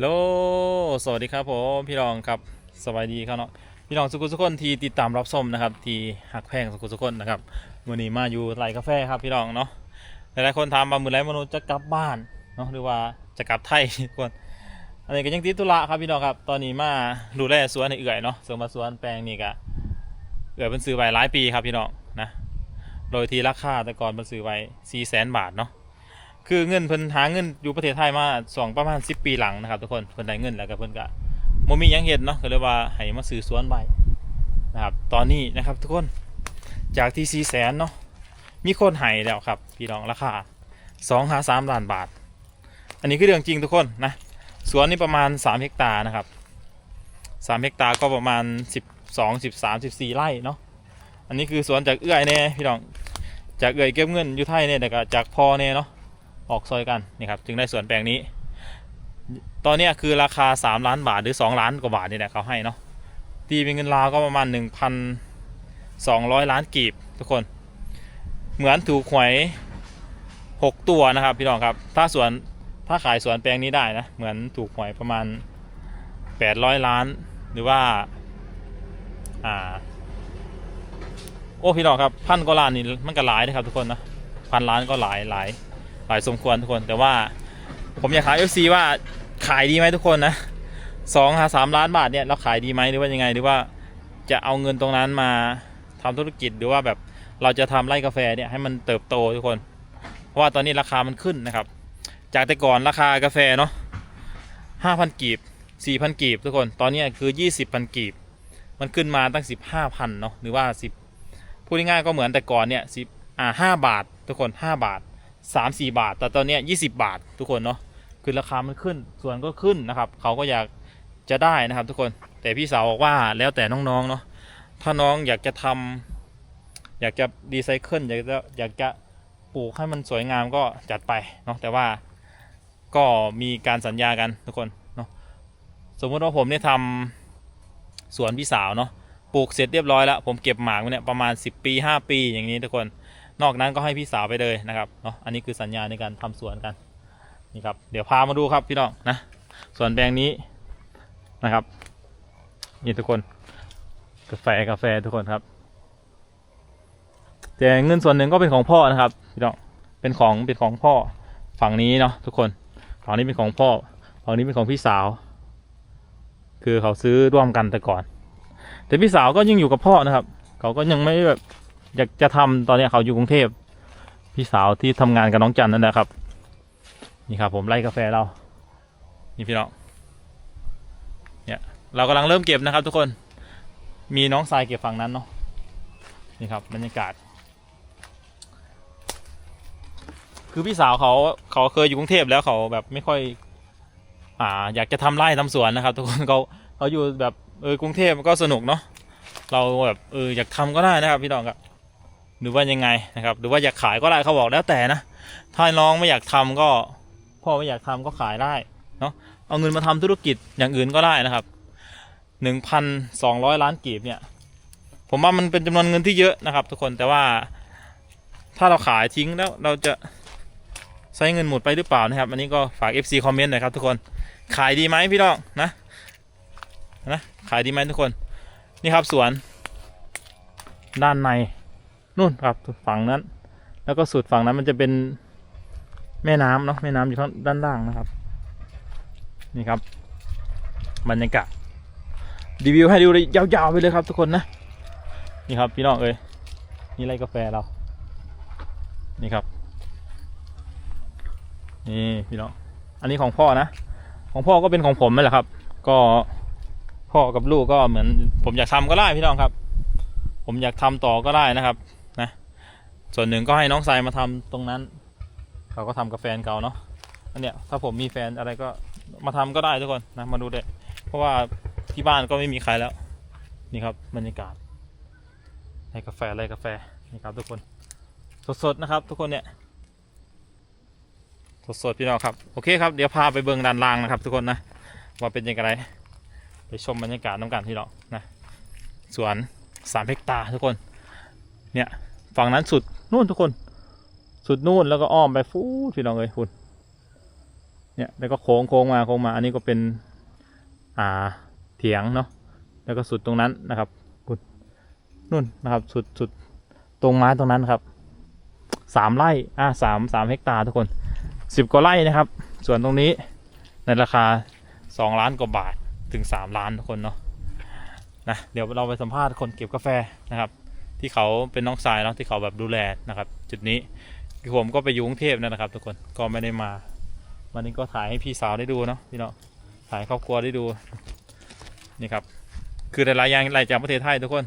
โลสวัสดีครับผมพี่รองครับสวัสดีครับเนาะพี่รองสุขุสุคนที่ติดตามรับชมนะครับ ที่หักแพงสุขุสุคนนะครับวันนี้มาอยู่ไร่กาแฟครับพี่รองเนาะหลายๆคนถามมาเมื่อไรมนุษย์จะกลับบ้านเนาะหรือว่าจะกลับไทยทุกคนอันนี้ก็ยังติดธุระครับพี่น้องครับ ตอนนี้มาดูแลสวนในเอื่อยเนาะสวนมาสวนแปลงนี่ก็เอื่อยเป็นซื้อไว้หลายปีครับพี่น้องนะโดยที่ราคาแต่ก่อนเป็นซื้อไว้4 0 0 0 0 0บาทเนาะ คือเงินเพิ่นหาเงินอยู่ประเทศไทยมาสองประมาณสิปีหลังนะครับทุกคนเพิ่นได้เงินแล้วก็เพิ่นก็บ่มีหยังเฮ็ดเนาะก็เลยว่าให้มาซื้อสวนไว้นะครับ ตอนนี้นะครับทุกคนจากที่4 0 0 0 0เนาะมีคนให้แล้วครับ พี่น้องราคา2หา3ล้านบาท อันนี้คือเรื่องจริงทุกคนนะสวนนี้ประมาณ3เฮกตาร์นะครับ3เฮกตาร์ก็ประมาณ12 13 14ไร่เนาะอันนี้คือสวนจากเอื้อยแน่พี่น้องจากเอื้อยเก็บเงินอยู่ไทยเนี่ยแต่ก็จากพ่อเนี่ยเนาะ ออกซอยกันนี่ครับจึงได้ส่วนแปลงนี้ ตอนนี้คือราคา 3 ล้านบาทหรือ 2 ล้านกว่าบาทนี่แหละเขาให้เนาะตีเป็นเงินลาวก็ประมาณ 1,200 ล้านกีบทุกคน เหมือนถูกหวย 6 ตัวนะครับพี่น้องครับ ถ้าสวนถ้าขายสวนแปลงนี้ได้นะเหมือนถูกหวยประมาณ 800 ล้านหรือว่า อ่า โอ้พี่น้องครับพันกว่าล้านนี่มันก็หลายนะครับทุกคนนะพันล้านก็หลายหลาย หลายสมควรทุกคนแต่ว่าผมอยากถาม FC ว่าขายดีไหมทุกคนนะสองหาสามล้านบาทเนี่ยเราขายดีไหมหรือว่ายังไงหรือว่าจะเอาเงินตรงนั้นมาทำธุรกิจหรือว่าแบบเราจะทำไร่กาแฟเนี่ยให้มันเติบโตทุกคน เพราะว่าตอนนี้ราคามันขึ้นนะครับ จากแต่ก่อนราคากาแฟเนาะห้าพันกีบสี่พันกีบทุกคนตอนนี้คือยี่สิบพันกีบ มันขึ้นมาตั้งสิบห้าพันเนาะหรือว่าสิบพูดง่ายๆก็เหมือนแต่ก่อนเนี่ยสิบอ่าห้าบาท ทุกคนห้าบาท สามสี่บาท แต่ตอนนี้ยี่สิบาททุกคนเนาะคือราคามันขึ้นส่วนก็ขึ้นนะครับ เขาก็อยากจะได้นะครับ ทุกคนแต่พี่สาวบอกว่าแล้วแต่น้องๆเนาะถ้าน้องอยากจะทำอยากจะรีไซเคิลอยากจะอยากจะปลูกให้มันสวยงามก็จัดไปเนาะแต่ว่าก็มีการสัญญากันทุกคนเนาะสมมติว่าผมเนี่ยทำสวนพี่สาวเนาะปลูกเสร็จเรียบร้อยแล้ว ผมเก็บหมากเนี่ยประมาณ 10 ปี 5 ปีอย่างนี้ทุกคน นอกนั้นก็ให้พี่สาวไปเลยนะครับเนาะอันนี้คือสัญญาในการทำสวนกันนี่ครับเดี๋ยวพามาดูครับพี่น้องนะสวนแปลงนี้นะครับนี่ทุกคนกาแฟกาแฟทุกคนครับ แต่เงินส่วนหนึ่งก็เป็นของพ่อนะครับพี่น้องเป็นของเป็นของพ่อฝั่งนี้เนาะทุกคนฝั่งนี้เป็นของพ่อฝั่งนี้เป็นของพี่สาว คือเขาซื้อร่วมกันแต่ก่อน แต่พี่สาวก็ยังอยู่กับพ่อนะครับ เขาก็ยังไม่แบบ อยากจะทำตอนนี้เขาอยู่กรุงเทพพี่สาวที่ทำงานกับน้องจันนั่นแหละครับ นี่ครับ ผมไล่กาแฟเรา นี่พี่น้องเนี่ยเรากำลังเริ่มเก็บนะครับ ทุกคนมีน้องทรายเก็บฝั่งนั้นเนาะนี่ครับบรรยากาศ คือพี่สาวเขาเขาเคยอยู่กรุงเทพแล้วเขาแบบไม่ค่อย อ่า อยากจะทำไร่ทำสวนนะครับ ทุกคนเขาเขาอยู่แบบเออกรุงเทพมันก็สนุกเนาะเราแบบเอออยากทำก็ได้นะครับพี่น้องครับ หรือว่ายังไงนะครับ หรือว่าอยากขายก็ได้เขาบอกแล้วแต่นะ ถ้าน้องไม่อยากทำก็พ่อไม่อยากทำก็ขายได้เนาะเอาเงินมาทำธุรกิจอย่างอื่นก็ได้นะครับหนึ่งพันสองร้อยล้านกีบเนี่ย ผมว่ามันเป็นจำนวนเงินที่เยอะนะครับ ทุกคนแต่ว่าถ้าเราขายทิ้งแล้วเราจะใช้เงินหมดไปหรือเปล่านะครับ อันนี้ก็ฝาก FC คอมเมนต์หน่อยครับทุกคน ขายดีไหมพี่น้องนะนะขายดีไหมทุกคน นี่ครับสวน ด้านใน นู่นครับฝั่งนั้น แล้วก็สุดฝั่งนั้นมันจะเป็นแม่น้ำเนาะแม่น้ำอยู่ข้างด้านล่างนะครับ นี่ครับบรรยากาศรีวิวให้ดูเลยยาวๆไปเลยครับทุกคนนะ นี่ครับพี่น้องเอ้ยนี่ไรกาแฟเรา นี่ครับ นี่พี่น้อง อันนี้ของพ่อนะ ของพ่อก็เป็นของผมนั่นแหละครับ ก็พ่อกับลูกก็เหมือน ผมอยากทำก็ได้พี่น้องครับ ผมอยากทำต่อก็ได้นะครับ ส่วนหนึ่งก็ให้น้องทรายมาทำตรงนั้น เขาก็ทำกับแฟนเก่าเนาะอันเนี้ยถ้าผมมีแฟนอะไรก็มาทำก็ได้ทุกคนนะมาดูได้เพราะว่าที่บ้านก็ไม่มีใครแล้ว นี่ครับบรรยากาศให้กาแฟอะไรกาแฟนี่ครับทุกคนสดๆนะครับ ทุกคนเนี่ยสดๆพี่น้องครับโอเคครับเดี๋ยวพาไปเบิ่งด้านล่างนะครับ ทุกคนนะว่าเป็นยังไงไปชมบรรยากาศน้ำกันพี่น้องนะสวนสามเฮกตาร์ทุกคนเนี่ยฝั่งนั้นสุด นู่นทุกคน สุดนู่นแล้วก็อ้อมไปฟูพี่น้องเลยคุณเนี่ยแล้วก็โค้งโค้งมาโค้งมา อันนี้ก็เป็นอ่าเถียงเนาะแล้วก็สุดตรงนั้นนะครับกุดนู่นนะครับ สุดสุดตรงไม้ตรงนั้นครับสามไร่อ่าสามสามเฮกตาร์ทุกคนสิบกว่าไร่นะครับ ส่วนตรงนี้ในราคาสองล้านกว่าบาทถึงสามล้านทุกคนเนาะนะเดี๋ยวเราไปสัมภาษณ์คนเก็บกาแฟนะครับ ที่เขาเป็นน้องชายเนาะที่เขาแบบดูแลนะครับ จุดนี้ผมก็ไปอยู่กรุงเทพนั่นนะครับ ทุกคนก็ไม่ได้มา วันนี้ก็ถ่ายให้พี่สาวได้ดูเนาะพี่เนาะถ่ายครอบครัวได้ดูนี่ครับ คือหลายๆอย่างหลายจากประเทศไทยทุกคน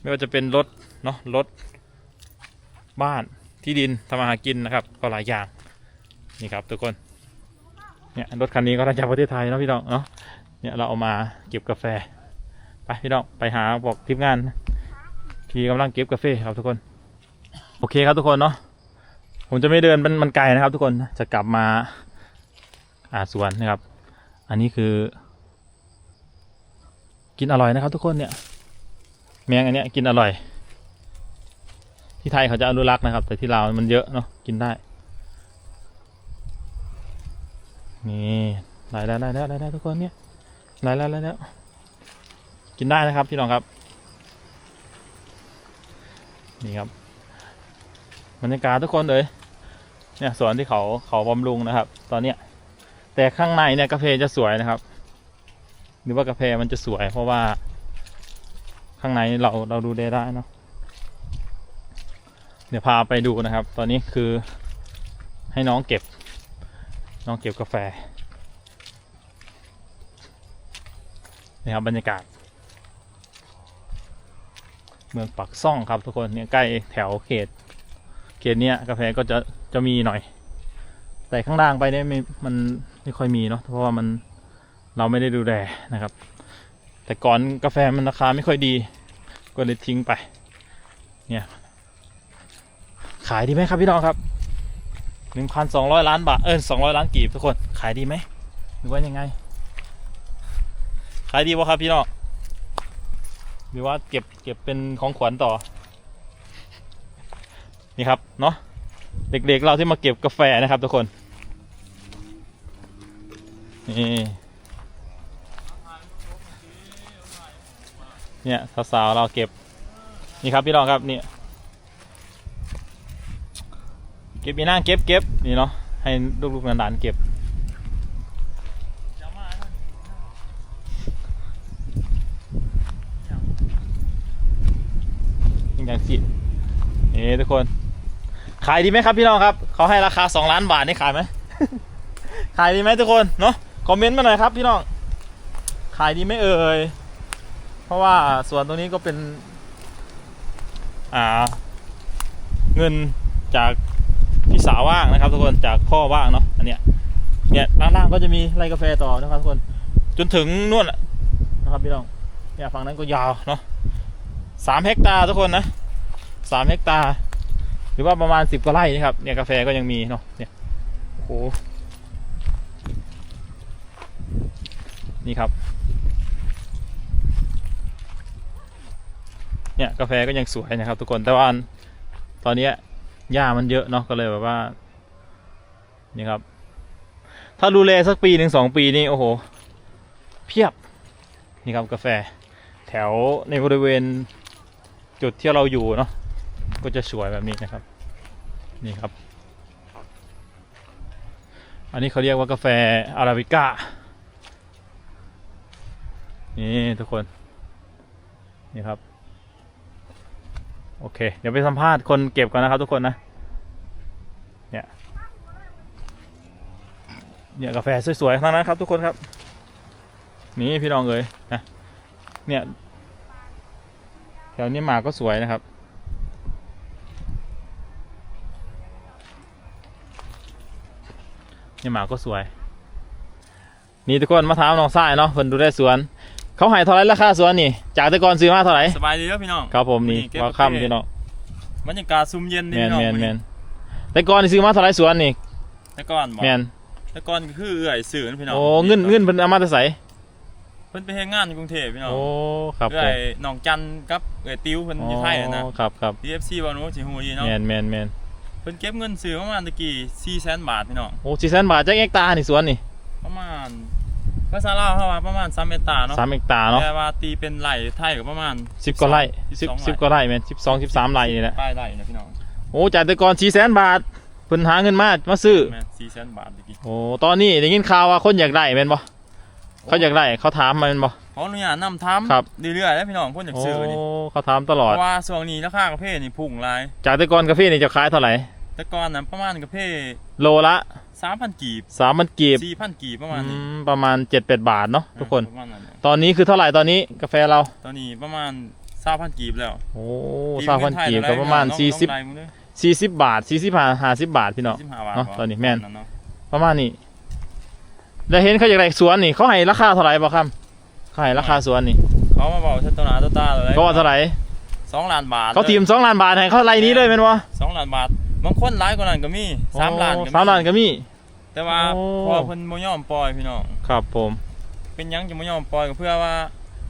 ไม่ว่าจะเป็นรถเนาะรถบ้านที่ดินทำมาหากินนะครับ ก็หลายอย่างนี่ครับ ทุกคนเนี่ยรถคันนี้ก็มาจากประเทศไทยเนาะพี่น้องเนาะเนี่ยเราเอามาเก็บกาแฟ ไปพี่น้องไปหาบอกทีมงาน พี่กำลังเก็บกาแฟครับทุกคน โอเคครับทุกคนเนาะผมจะไม่เดินมันมันไกลนะครับ ทุกคนจะกลับมาอ่าสวนนะครับ อันนี้คือ กินอร่อยนะครับ ทุกคนเนี่ย แมงอันเนี้ยกินอร่อย ที่ไทยเขาจะอนุรักษ์นะครับ แต่ที่ลาวมันเยอะเนาะกินได้นี่ได้แล้วได้แล้วได้แล้วทุกคนเนี่ยได้แล้วได้แล้วกินได้นะครับพี่น้องครับ นี่ครับบรรยากาศทุกคนเลยเนี่ยสวนที่เขาเขาบำรุงนะครับ ตอนเนี้ยแต่ข้างในเนี่ยกาแฟจะสวยนะครับ หรือว่ากาแฟมันจะสวย เพราะว่า ข้างในเราเราดูได้ได้เนาะเดี๋ยวพาไปดูนะครับ ตอนนี้คือให้น้องเก็บ น้องเก็บกาแฟนี่ครับบรรยากาศ เมืองปักซ่องครับทุกคนเนี่ยใกล้แถวเขตเขตเนี้ยกาแฟก็จะจะมีหน่อย แต่ข้างล่างไปเนี่ยม,มันไม่ค่อยมีเนาะเพราะว่ามันเราไม่ได้ดูแลนะครับ แต่ก่อนกาแฟมันราคาไม่ค่อยดี ก็เลยทิ้งไป เนี่ย ขายดีไหมครับพี่น้องครับหนึ่งพันสองร้อยล้านบาทเออสองร้อยล้านกีบทุกคนขายดีไหมหรือว่ายังไง ขายดีวะครับพี่น้อง หรือว่าเก็บเก็บเป็นของขวัญต่อ นี่ครับเนาะเด็กๆเราที่มาเก็บกาแฟนะครับทุกคนนี่เนี่ยสาวๆเราเก็บนี่ครับพี่น้องครับนี่เก็บมีนั่งเก็บเก็บนี่เนาะให้ลูกๆหลานๆเก็บ สิเอ้ทุกคน ขายดีไหมครับพี่น้องครับ เขาให้ราคา 2 ล้านบาทนี่ขายไหม ขายดีไหมทุกคน เนาะคอมเมนต์มาหน่อยครับพี่น้อง ขายดีไหมเอ่ย เพราะว่าส่วนตรงนี้ก็เป็น อ่า เงินจากพี่สาวว่างนะครับ ทุกคน จากพ่อว่างเนาะ อันเนี้ย เนี่ยล่างๆก็จะมีไร่กาแฟต่อนะครับทุกคน จนถึงนู่นน่ะนะครับพี่น้อง เนี่ยฝั่งนั้นก็ยาวเนาะสามเฮกตาร์ทุกคนนะ สามเฮกตาร์หรือว่าประมาณสิบกว่าไร่นะครับเนี่ยกาแฟก็ยังมีเนาะเนี่ยโอ้โหนี่ครับ เนี่ยกาแฟก็ยังสวยนะครับทุกคนแต่ว่าตอนนี้หญ้ามันเยอะเนาะก็เลยแบบว่านี่ครับ ถ้าดูแลสักปีหนึ่งสองปีนี่โอ้โห เพียบนี่ครับกาแฟ แถวในบริเวณจุดที่เราอยู่เนาะ ก็จะสวยแบบนี้นะครับ นี่ครับ อันนี้เขาเรียกว่ากาแฟอาราบิก้า นี่ทุกคน นี่ครับ โอเค เดี๋ยวไปสัมภาษณ์คนเก็บก่อนนะครับทุกคนนะ เนี่ย เนี่ยกาแฟสวยๆทั้งนั้นครับ ทุกคนครับ นี่พี่น้องเอ๋ยนะ เนี่ยแถวนี้หมากก็สวยนะครับ นี่หมากก็สวย นี่ทุกคนมาถามน้องสายเนาะเพิ่นดูได้สวน เขาให้เท่าไหรราคาสวนนี่ จากแต่ก่อนซื้อมาเท่าไหร่สบายดีครับพี่น้อง ครับผมนี่นี่เก็บว่าโอเคค่ำพี่น้องบรรยากาศซุ่มเย็นแมนี่นพี่น้องแมนมื้อแมนี้นแต่ก่อนนี่ซื้อมาเท่าไหรสวนนี่ แต่ก่อนบอกแมนแต่ก่อนก็คือเอื่อยสื่อนะพี่น้อง โอ้เงินเงินเพิ่นเอามาแต่ใสเพิ่นไปเฮ็ดงานอยู่กรุงเทพพี่น้อง โอ้ ครับผเอื่อมยน้องจันกับเอื่อยติ้วเพิ่นอยู่ไทยอะนะอ๋อครับครับ TFC บ่รู้สิฮู้อีเนาะแมนแมนแมน พิ่นเก็บเงินซื้อประมาณตะกี้400,000บาทพี่น้องโอ้สี่แสนบาทจากเอกตาร์นี่สวนนี่ประมาณภาษาลาวเขาว่าประมาณ3เมตราเนาะสามเอกตาร์เนาะแต่ว่าตีเป็นไร่ไทยก็ประมาณสิบกว่าไร่สิบ12สิบกว่าไร่แม่นสิบสองสิบสามไร่นี่แหละป้ายไร่นะพี่น้องโอ้จ่ายแต่ก่อนสี่แสนบาทเพิ่นหาเงินมามาซื้อแม่น400,000บาทตะกี้โอ้ตอนนี้ได้ยินข่าวว่าคนอยากได้แม่นบ่เขาอยากได้เขาถามมาแม่นบ่ขออนุญาตนำทำครับเรื่อยๆแล้วพี่น้องคนอยากโอ้ซื้อนี่เขาถามตลอเพดราะว่าช่วงนี้ราคากาแฟนี่พุ่งหลายจากแต่ก่อนกาแฟนี่จะขายเท่าไหร่ แต่ก่อนนั้นประมาณกาแฟโลละ3,000กีบสามพันกีบ4,000กีบประมาณนี้อืมประมาณเจ็ดแปดบาทเนาะทุกคนประมาณนั้นเนี่ยตอนนี้คือเท่าไหร่ตอนนี้กาแฟเรา ตอนนี้ประมาณ20,000กีบแล้ว โอ้สามพันกีบก็ประมาณน้องสี่สิบน้องไล่มึงเด้อสี่สิบบาทสี่สิบห้าห้าสิบบาทพี่น้อง45บาทเนาะบ่ตอนนี้แม่นเาะประมาณนี้แล้วเห็นเขาอยากได้สวนนี่เขาให้ราคาเท่าไหร่บ่ครับเขาให้ราคาสวนนี่ เขามาบอกชัดตัวหนาตัวตาเลยเขาว่าเท่าไหร่สองล้านบาท เขาทีมสองล้านบาทให้เขาไล่นี้เลยเป็นวะสองล้านบาท บางคนหลายกว่านั้นก็มีสามล้านก็มีสามล้านก็มี แต่ว่าโอ้พอเพิ่นบ่ยอมปล่อยพี่น้องครับผม เป็นหยังจะบ่ยอมปล่อยก็เพื่อว่า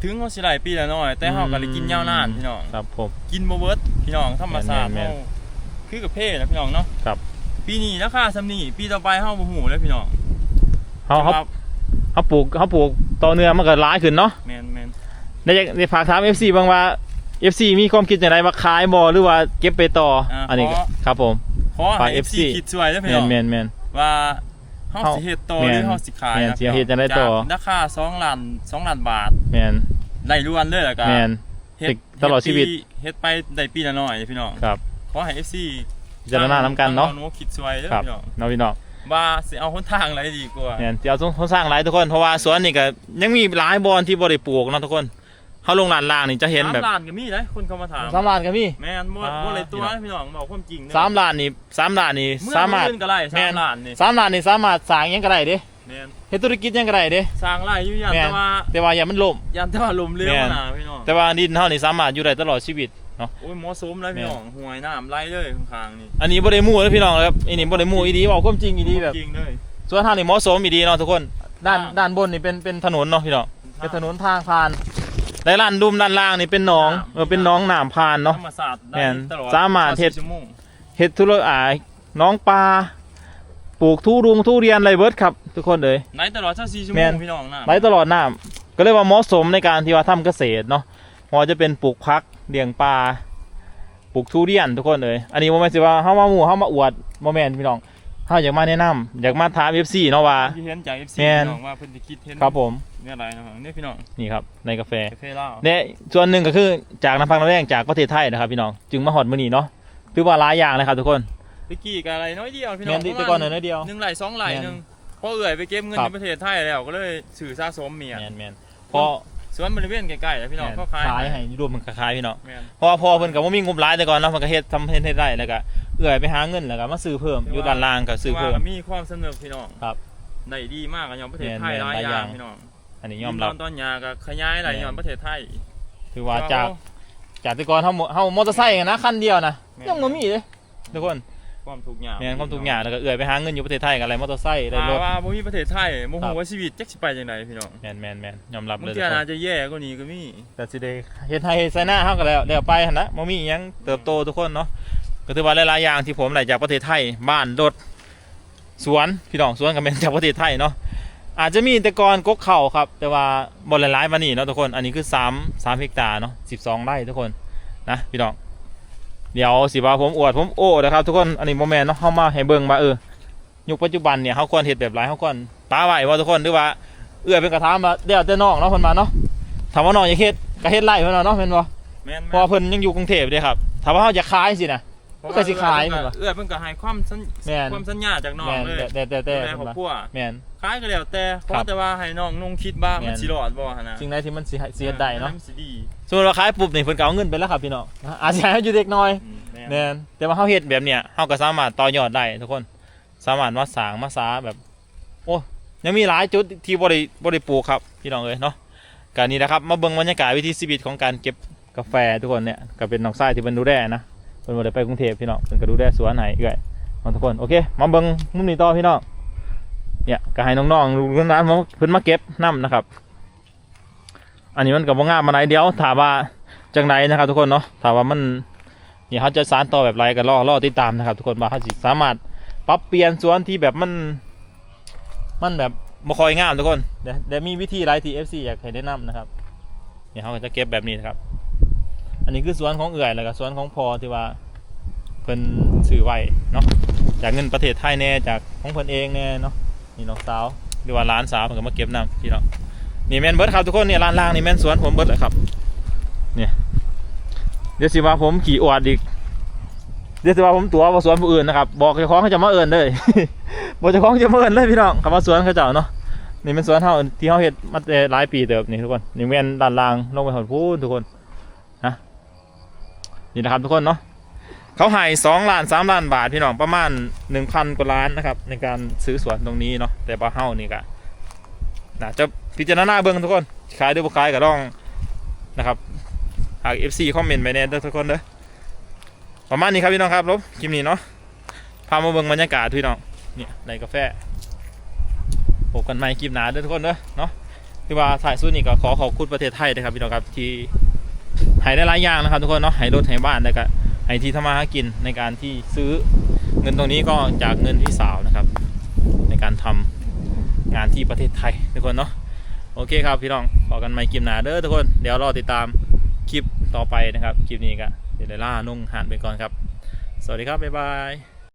ถึงเขาสิไล่ปีละน้อย แต่เฮาก็ได้กินยาวนานพี่น้องครับผมกินบ่เบิดพี่น้องธรรมชาติแม่นเฮาคือกับเพนะพี่น้องเนาะครับ ปีนี้ราคาซำนี้ปีต่อไปเฮาบ่ฮู้เลยพี่น้องเขาเขาแต่ว่าเขาปลูกเขาปลูกต่อเนื่องมันก็ร้ายขึ้นเนาะแม่นแม่นได้อยากได้ฝากถาม FC บางว่า FC มีความคิดอย่างไรว่าขายบ่หรือว่าเก็บไปต่ออันนี้ก็ครับผมขอฝาให้ก FC FC คิดช่วยเด้อแมพี่น้นองแมนแมน ว่าเฮาสิเฮ็ดต่อหรือแม่นเฮาสิขายแม่นนะสิเฮ็ดจังได๋ต่อ จากราคา2ล้าน2ล้านบาทแมนได้ล้วนเลยแล้วก็แมน เฮ็ดตลอดชีวิต เฮ็ดไปได้ปีละน้อยพี่น้องครับขอให้ FC พิจารณาน้ำกันเนาะทงโน้คิดช่วยเด้อครับพี่น้องเนาะพี่น้องว่าสิเอาหนทางอะไรดีกว่า แมนที่เอาเขาสร้างหลายทุกคนเพราะว่าสวนนี่ก็ยังมีหลายบอนที่บ่ได้ปลูกเนาะทุกคน เขาลงลานล่างนี่จะเห็นแบบสามล้านก็มีนะคนเข้ามาถามสามล้านก็มีแม่นบ่อ่าบ่เลยตัวพี่น้องพี่น้องบอกความจริงเด้อสามล้านนี่สามล้านนี่เมื่อสามารถเงินก็ไล่แม่สามนล้านนี่สามล้านนี่สามารถสร้างหยังก็ได้เด้แม่นเฮ็ดธุรกิจหยังก็ได้เด้สร้างไร่อยู่ยันแม่นแต่ว่าแต่ว่าอย่ามันล่มยันแต่ว่าลมเร็วแม่นนะพี่น้องแต่ว่าดินเฮานี่สามารถอยู่ได้ตลอดชีวิตเนาะโอ้ยเหมาะสมเลยพี่น้องห่วยน้ำไหลเลยข้างๆนี่อันนี้บ่ได้มู่นะพี่น้องครับอันนี้บ่ได้มู่อีดีเว้าความจริงอีดีแบบจริงเลยส่วนทางนี่เหมาะสมอีดีเนาะทุกคน ด้านทางด้านบนนี่เป็นเป็นถนนเนาะพี่น้องเป็นถนนทางผ่าน และด้านดุมด้านล่างนี่เป็นหนองเออเป็นหนองน้ำผ่านเนาะ ธรรมศาสตร์ได้แม่นตลอดสามารถเฮ็ด24ชั่วโมงเฮ็ดธุรอ่าน้องปลาปลูกทุรุงทุเรียนอะไรเบิดครับ ทุกคนเลย ไหลตลอด24ชั่วโมแม่งนพี่น้องน้ำไหลตลอดน้ำก็เลยว่าเหมาะสมในการที่ว่าทำเกษตรเนาะพอจะเป็นปลูกพักเลี้ยงปลาปลูกทุเรียนทุกคนเลยอันนี้โมเมนต์สิว่าเฮามาหมู่เฮามาอวดโมเมนต์พี่น้อง เฮาอยากมาแนะนำอยากมาถาม FC เนาะว่า ที่เห็นจาก FC แม่น พี่น้องว่าเพิ่นสิคิดเห็นครับผมเนี่ยอะไรนะครับเนี่ยพี่น้องนี่ครับในกาแฟ กาแฟลาวเนี่ยส่วนหนึ่งก็คือจากน้ำพักน้ำแรงจากประเทศไทยนะครับพี่น้องจึงมาหอดมือนี้เนาะถือว่าหลายอย่างนะครับทุกคนตะกี้ก็อะไรน้อยเดียวพี่น้แมองนที่ปแต่ระก่อนมาณหน่อยเดียว หนึ่งไหลสองไหลแม่นหนึ่งพอเอื่อยไปเก็บเงินครัในบประเทศไทยแล้วก็เลยสื่อสะสมเมียแมนแมนพอสวนบริเวณใกล้ๆนะพี่น้องแม่นเขาขายขายให้รวมมันขายพี่น้องแม่นเพราะว่าพอเพิ่นกับว่ามีงบหลายแต่ก่อนเนาะมันก็เฮ็ดทำเฮ็ดเฮ็ดได้แล้วก็ เอื้อยไปหาเงินแล้วก็มาซื้อเพิ่มอยู่ด้านล่างก็ซื้อเพิ่มแต่ว่ามีความสนุกพี่น้องครับได้ดีมากกันยอมประเทศไทยแม่นหลายหลายออย่าย่างงพี่น้องอันนี้ยอมรับตอนต้นยาก็ขยายหลายแม่นย้อนประเทศไทย ถือว่าจากจากแต่ก่อนเฮาเฮามอเตอร์ไซค์นะคันเดียวนะแม่นยังบ่มีเลยทุกคนความทุกข์ยากแม่นความทุกข์ยากแล้วก็เอื้อยไปหาเงินอยู่ประเทศไทยก็อะไรมอเตอร์ไซค์ได้ถามรถว่าบ่มีประเทศไทยบ่ครัฮู้บว่าชีวิตจักสิไปจังไดพี่น้องแม่นแม่นแม่นยอมรับบางเลยทีทุกคนอาจจะแย่กว่านี้ก็มีแต่สิได้เฮ็ดให้ไซน่าเฮาก็แล้วแล้วไปหั่นนะบ่มีหยังเติบโตทุกคนเนาะ ก็ถือว่าหลายๆอย่างที่ผมได้จากประเทศไทยบ้านรถสวนพี่น้องสวนก็เป็นจากประเทศไทยเนาะอาจจะมีแต่ก่อนกกเข่าครับ แต่ว่าบ่หลายๆวันนี้เนาะทุกคนอันนี้คือ3 3เฮกตาร์เนาะ12 ไร่ทุกคนนะพี่น้องเดี๋ยวสิว่าผมอวดผมโอ้นะครับทุกคนอันนี้บ่แม่นเนาะเฮามาให้เบิ่งว่าเออยุคปัจจุบันเนี่ยเฮาควรเฮ็ดแบบไรเฮาควรตาไว้ว่าทุกคนหรือว่าเอื้อเป็นกระทามมาเดี๋ยวแต่น้องเนาะเพิ่นมาเนาะถามว่าน้องอยากเฮ็ดก็เฮ็ดไร่เพิ่นว่าเนาะแม่นบ่แม่นเพราะว่าเพิ่นยังอยู่กรุงเทพเด้ครับถ้าว่าเฮาอยากขายสินะ เพราะก็สิขายเอื้อแม่นบ่เอื้อเพิ่นก็ให้ความสัญแม่น ความสัญญาจากน้องแม่นเลยแต่แต่แต่ดูแต่แลครอบเพิ่นว่าครัวแม่นขายก็แล้วแต่เพครัราะบแต่ว่าให้น้องนุ่งคิดบ้างแม่มัน นสิรอดบ่หั่นนะสิ่งใดที่มันสิให้สิเฮ็ดได้เนาะมัสิดีสมมุติว่าขายปุ๊บนี่เพิ่นก็เอาเงินไปแล้วครับพี่น้องอาจจะให้อยู่เด็กน้อย อืมแม่นแม่นแต่ว่าเฮาเฮ็ดแบบเนี้ยเฮาก็สามารถต่อยอดได้ทุกคน สามารถมาสร้างมาสาแบบ โอ้ยังมีหลายจุดที่บ่ได้บ่ได้ปลูกครับพี่น้องเอ้ยเนาะก็นี่นะครับ มาเบิ่งบรรยากาศวิถีชีวิตของการเก็บกาแฟทุกคนเนี่ยก็เป็นน้องชายที่เพิ่นดูแลนะ เพิ่นบ่ได้ไปกรุงเทพพี่น้องเพิ่นก็ดูแลสวนให้เอื้อยของทุกคนโอเคมาเบิ่งมุมนี้ต่อพี่น้องเนี่ยก็ให้น้องๆลูกหลานมาเพิ่นมาเก็บนํนะครับ อันนี้มันก็บ่งามมาไหนเดียวถามว่าจังไดนะครับทุกคนเนาะถามว่ามันนี่เขาจะสานต่อแบบไรกันรอรอติดตามนะครับ ทุกคนว่าเขาสิสามารถปรับเปลี่ยนสวนที่แบบมัน มันแบบบ่คอยงามทุกคนเดี๋ยวมีวิธีไรที่ FC อยากให้แนะนำนะครับเนี่ยเขาก็จะเก็บแบบนี้นะครับ อันนี้คือสวนของเอื่อยแล้วก็สวนของพอที่ว่าเพิ่นซื้อไว้เนาะจากเงินประเทศไทยแน่จากของเพิ่นเองแน่เนาะนี่น้องสาวหรือว่าร้านสาวเพิ่นก็มาเก็บน้ำพี่น้องนี่แม่นเบิร์ดครับทุกคนเนี่ยร้านล่างนี่แม่นสวนผมเบิร์ดเลยครับเนี่ยเดี๋ยวสิว่าผมขี่อวดอีกเดี๋ยวสิว่าผมตัวว่าสวนผู้อื่นนะครับบอกเจ้าของเขาจะมาเอิญเลยบอกเจ้าของจะมาเอิญเลยพี่น้องคำว่าสวนเขาเจ้าเนาะนี่เป็นสวนเฮาที่เฮาเฮ็ดมาหลายปีเติบนี่ทุกคนนี่แม่นด้านล่างลงไปหดพูนทุกคน นี่นะครับทุกคนเนาะเขาให้สองล้านสามล้านบาทพี่น้องประมาณหนึ่งพันกว่าล้านนะครับในการซื้อสวนตรงนี้เนาะแต่บ่าเฮานี่ก็น่าจะพิจารณาเบิ่งทุกคนขายหรือบ่ขายก็ต้องนะครับหาก FC คอมเมนต์ไปแน่ทุกคนเด้อประมาณนี้ครับพี่น้องครับลบคลิปนี้เนาะพามาเบิ่งบรรยากาศพี่น้องเนี่ยในกาแฟพบกันใหม่คลิปหน้าเด้อทุกคนเด้อเนาะที่ว่าถ่ายสุดนี่ก็ขอขอบคุณประเทศไทยนะครับพี่น้องครับที่ หายได้หลายอย่างนะครับ ทุกคนเนาะหายรถหายบ้านแล้วก็หายที่ทำมาหากินในการที่ซื้อเงินตรงนี้ก็จากเงินพี่สาวนะครับ ในการทำงานที่ประเทศไทยทุกคนเนาะโอเคครับพี่น้องบอกันใหม่กิมหนาเด้อทุกคนเดี๋ยวรอติดตามคลิปต่อไปนะครับ คลิปนี้ก็เดี๋ยวได้ล่านุ่งหานไปก่อนครับ สวัสดีครับ บ๊ายบาย